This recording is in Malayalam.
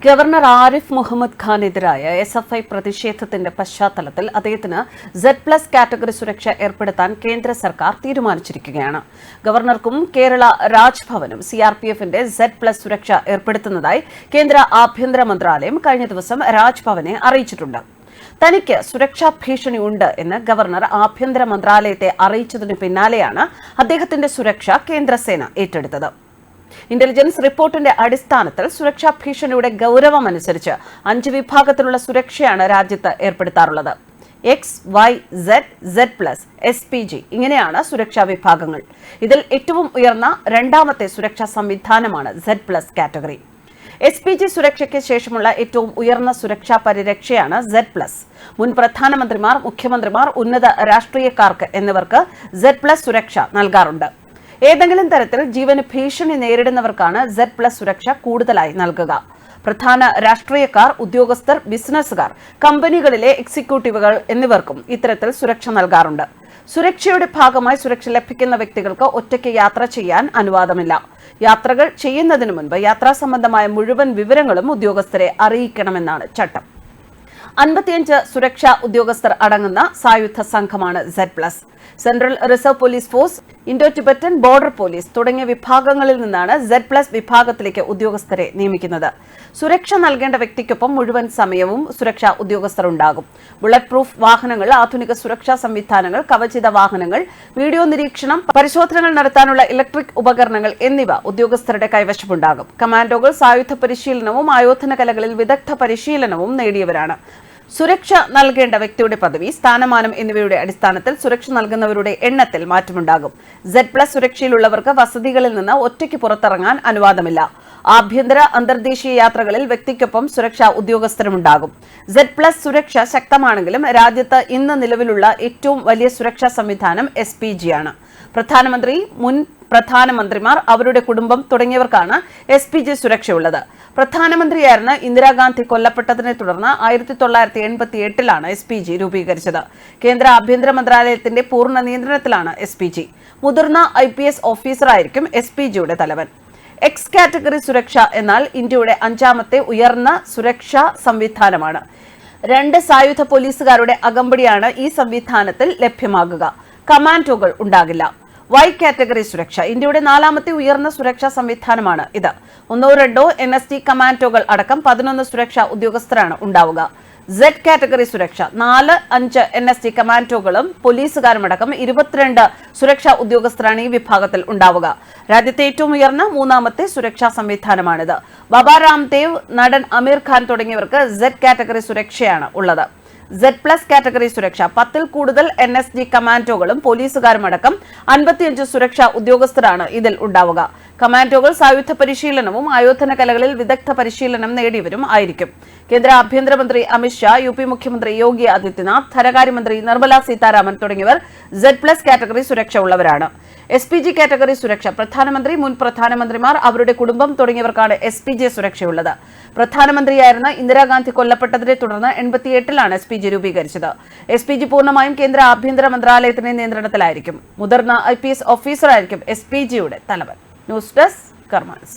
ഗവർണർ ആരിഫ് മുഹമ്മദ് ഖാനെതിരായ എസ് എഫ് ഐ പ്രതിഷേധത്തിന്റെ പശ്ചാത്തലത്തിൽ അദ്ദേഹത്തിന് സെഡ് പ്ലസ് കാറ്റഗറി സുരക്ഷ ഏർപ്പെടുത്താൻ കേന്ദ്ര സർക്കാർ തീരുമാനിച്ചിരിക്കുകയാണ്. ഗവർണർക്കും കേരള രാജ്ഭവനും സി ആർ പി എഫിന്റെ സെഡ് പ്ലസ് സുരക്ഷ ഏർപ്പെടുത്തുന്നതായി കേന്ദ്ര ആഭ്യന്തര മന്ത്രാലയം കഴിഞ്ഞ ദിവസം രാജ്ഭവനെ അറിയിച്ചിട്ടുണ്ട്. തനിക്ക് സുരക്ഷാ ഭീഷണി ഉണ്ട് എന്ന് ഗവർണർ ആഭ്യന്തര മന്ത്രാലയത്തെ അറിയിച്ചതിനു പിന്നാലെയാണ് അദ്ദേഹത്തിന്റെ സുരക്ഷ കേന്ദ്രസേന ഏറ്റെടുത്തത്. ഇന്റലിജൻസ് റിപ്പോർട്ടിന്റെ അടിസ്ഥാനത്തിൽ സുരക്ഷാ ഭീഷണിയുടെ ഗൌരവമനുസരിച്ച് അഞ്ച് വിഭാഗത്തിലുള്ള സുരക്ഷയാണ് രാജ്യത്ത് ഏർപ്പെടുത്താറുള്ളത്. X Y Z Z plus S P G ഇങ്ങനെയാണ് സുരക്ഷാ വിഭാഗങ്ങൾ. ഇതിൽ ഏറ്റവും ഉയർന്ന രണ്ടാമത്തെ സുരക്ഷാ സംവിധാനമാണ് Z plus category S P G സുരക്ഷയ്ക്ക് ശേഷമുള്ള ഏറ്റവും ഉയർന്ന സുരക്ഷാ പരിരക്ഷയാണ് സെഡ് പ്ലസ് മുൻ പ്രധാനമന്ത്രിമാർ മുഖ്യമന്ത്രിമാർ ഉന്നത രാഷ്ട്രീയക്കാർക്ക് എന്നിവർക്ക് സെഡ് പ്ലസ് സുരക്ഷ നൽകാറുണ്ട്. ഏതെങ്കിലും തരത്തിൽ ജീവന് ഭീഷണി നേരിടുന്നവർക്കാണ് സെഡ് പ്ലസ് സുരക്ഷ കൂടുതലായി നൽകുക. പ്രധാന രാഷ്ട്രീയക്കാർ ഉദ്യോഗസ്ഥർ ബിസിനസ്സുകാർ കമ്പനികളിലെ എക്സിക്യൂട്ടീവുകൾ എന്നിവർക്കും ഇത്തരത്തിൽ സുരക്ഷ നൽകാറുണ്ട്. സുരക്ഷയുടെ ഭാഗമായി സുരക്ഷ ലഭിക്കുന്ന വ്യക്തികൾക്ക് ഒറ്റയ്ക്ക് യാത്ര ചെയ്യാൻ അനുവാദമില്ല. യാത്രകൾ ചെയ്യുന്നതിന് മുൻപ് യാത്രാ സംബന്ധമായ മുഴുവൻ വിവരങ്ങളും ഉദ്യോഗസ്ഥരെ അറിയിക്കണമെന്നാണ് ചട്ടം. അൻപത്തിയഞ്ച് സുരക്ഷാ ഉദ്യോഗസ്ഥർ അടങ്ങുന്ന സായുധ സംഘമാണ് Z plus Central Reserve Police Force Indo Tibetan Border Police തുടങ്ങിയ വിഭാഗങ്ങളിൽ നിന്നാണ് സെഡ് പ്ലസ് വിഭാഗത്തിലേക്ക് ഉദ്യോഗസ്ഥരെ നിയമിക്കുന്നത്. സുരക്ഷ നൽകേണ്ട വ്യക്തിക്കൊപ്പം മുഴുവൻ സമയവും സുരക്ഷാ ഉദ്യോഗസ്ഥർ ഉണ്ടാകും ബുള്ളറ്റ് പ്രൂഫ് വാഹനങ്ങൾ ആധുനിക സുരക്ഷാ സംവിധാനങ്ങൾ കവചിത വാഹനങ്ങൾ വീഡിയോ നിരീക്ഷണം പരിശോധനകൾ നടത്താനുള്ള ഇലക്ട്രിക് ഉപകരണങ്ങൾ എന്നിവ ഉദ്യോഗസ്ഥരുടെ കൈവശമുണ്ടാകും. കമാൻഡോകൾ സായുധ പരിശീലനവും ആയോധന കലകളിൽ വിദഗ്ധ പരിശീലനവും നേടിയവരാണ്. സുരക്ഷ നൽകേണ്ട വ്യക്തിയുടെ പദവി സ്ഥാനമാനം എന്നിവയുടെ അടിസ്ഥാനത്തിൽ സുരക്ഷ നൽകുന്നവരുടെ എണ്ണത്തിൽ മാറ്റമുണ്ടാകും. സെഡ് പ്ലസ് സുരക്ഷയിലുള്ളവർക്ക് വസതികളിൽ നിന്ന് ഒറ്റയ്ക്ക് പുറത്തിറങ്ങാൻ അനുവാദമില്ല. ആഭ്യന്തര അന്തർദേശീയ യാത്രകളിൽ വ്യക്തിക്കൊപ്പം സുരക്ഷാ ഉദ്യോഗസ്ഥരുമുണ്ടാകും. സെഡ് പ്ലസ് സുരക്ഷ ശക്തമാണെങ്കിലും രാജ്യത്ത് ഇന്ന് നിലവിലുള്ള ഏറ്റവും വലിയ സുരക്ഷാ സംവിധാനം എസ് ആണ്. പ്രധാനമന്ത്രി മുൻ പ്രധാനമന്ത്രിമാർ അവരുടെ കുടുംബം തുടങ്ങിയവർക്കാണ് എസ് പി ജി സുരക്ഷയുള്ളത്. പ്രധാനമന്ത്രിയായിരുന്ന ഇന്ദിരാഗാന്ധി കൊല്ലപ്പെട്ടതിനെ തുടർന്ന് ആയിരത്തി തൊള്ളായിരത്തി എൺപത്തി എട്ടിലാണ് എസ് പി ജി രൂപീകരിച്ചത്. കേന്ദ്ര ആഭ്യന്തര മന്ത്രാലയത്തിന്റെ പൂർണ നിയന്ത്രണത്തിലാണ് എസ് പി ജി. മുതിർന്ന ഐ പി എസ് ഓഫീസറായിരിക്കും എസ് പി ജിയുടെ തലവൻ. എക്സ് കാറ്റഗറി സുരക്ഷ എന്നാൽ ഇന്ത്യയുടെ അഞ്ചാമത്തെ ഉയർന്ന സുരക്ഷാ സംവിധാനമാണ്. രണ്ട് സായുധ പോലീസുകാരുടെ അകമ്പടിയാണ് ഈ സംവിധാനത്തിൽ ലഭ്യമാകുക. കമാൻഡോകൾ ഉണ്ടാകില്ല. വൈ കാറ്റഗറി സുരക്ഷ. ഇന്ത്യയുടെ നാലാമത്തെ ഉയർന്ന സുരക്ഷാ സംവിധാനമാണ് ഇത്. ഒന്നോ രണ്ടോ എൻ എസ് ടി കമാൻഡോകൾ അടക്കം പതിനൊന്ന് സുരക്ഷാ ഉദ്യോഗസ്ഥരാണ് ഉണ്ടാവുക. സെഡ് കാറ്റഗറി സുരക്ഷ. നാല് അഞ്ച് എൻ എസ് ടി കമാൻഡോകളും പോലീസുകാരുമടക്കം ഇരുപത്തിരണ്ട് സുരക്ഷാ ഉദ്യോഗസ്ഥരാണ് ഈ വിഭാഗത്തിൽ ഉണ്ടാവുക. രാജ്യത്തെ ഏറ്റവും ഉയർന്ന മൂന്നാമത്തെ സുരക്ഷാ സംവിധാനമാണിത്. ബാബ രാംദേവ് നടൻ അമീർ ഖാൻ തുടങ്ങിയവർക്ക് സെഡ് കാറ്റഗറി സുരക്ഷയാണ് ഉള്ളത്. സെഡ് പ്ലസ് കാറ്റഗറി സുരക്ഷ. പത്തിൽ കൂടുതൽ എൻ എസ് ജി കമാൻഡോകളും പോലീസുകാരുമടക്കം അൻപത്തിയഞ്ച് സുരക്ഷാ ഉദ്യോഗസ്ഥരാണ് ഇതിൽ ഉണ്ടാവുക. കമാൻഡോകൾ സായുധ പരിശീലനവും ആയോധന കലകളിൽ വിദഗ്ധ പരിശീലനം നേടിയവരും ആയിരിക്കും. കേന്ദ്ര ആഭ്യന്തരമന്ത്രി അമിത്ഷാ യു പി മുഖ്യമന്ത്രി യോഗി ആദിത്യനാഥ് ധനകാര്യമന്ത്രി നിർമ്മല സീതാരാമൻ തുടങ്ങിയവർ സെഡ് പ്ലസ് കാറ്റഗറി സുരക്ഷ ഉള്ളവരാണ്. എസ് പി ജി കാറ്റഗറി സുരക്ഷ പ്രധാനമന്ത്രി മുൻ പ്രധാനമന്ത്രിമാർ അവരുടെ കുടുംബം തുടങ്ങിയവർക്കാണ് എസ് പി ജി സുരക്ഷയുള്ളത്. പ്രധാനമന്ത്രിയായിരുന്ന ഇന്ദിരാഗാന്ധി കൊല്ലപ്പെട്ടതിനെ തുടർന്ന് എൺപത്തിയെട്ടിലാണ് എസ് പി ജി രൂപീകരിച്ചത്. എസ് പി ജി പൂർണമായും കേന്ദ്ര ആഭ്യന്തര മന്ത്രാലയത്തിന്റെ നിയന്ത്രണത്തിലായിരിക്കും. മുതിർന്ന ഐ പി എസ് ഓഫീസറായിരിക്കും എസ് പി ജിയുടെ തലവൻ. News desk കർമാൻസ്